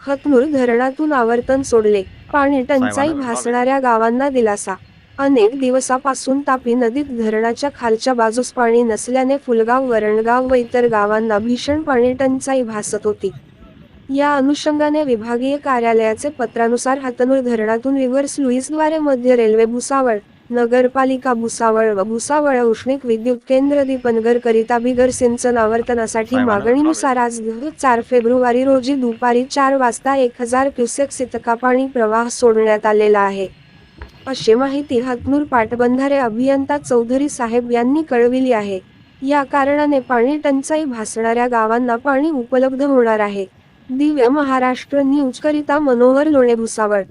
हतनूर धरणातून आवर्तन सोडले. पाणी टंचाई भासणाऱ्या गावांना दिलासा. अनेक दिवसापासून तापी नदीत धरणाच्या खालच्या बाजूस पाणी नसल्याने फुलगाव वरणगाव व इतर गावांना भीषण पाणी टंचाई भासत होती. या अनुषंगाने विभागीय कार्यालयाचे पत्रानुसार हातनूर धरणातून रिव्हर्स लुईसद्वारे मध्य रेल्वे भुसावळ नगरपालिका भुसावळ व भुसावळ औष्णिक विद्युत केंद्र दीपनगर करिता बिगर सिंचन आवर्तनासाठी मागणीनुसार आज चार फेब्रुवारी रोजी दुपारी चार वाजता एक हजार क्युसेक्स इतका पाणी प्रवाह सोडण्यात आलेला आहे. अशी माहिती हातनूर पाटबंधारे अभियंता चौधरी साहेब यांनी कळविली आहे. या कारणाने पाणी टंचाई भासणाऱ्या गावांना पाणी उपलब्ध होणार आहे. दिव्य महाराष्ट्र न्यूज करिता मनोहर लोणे भुसावळ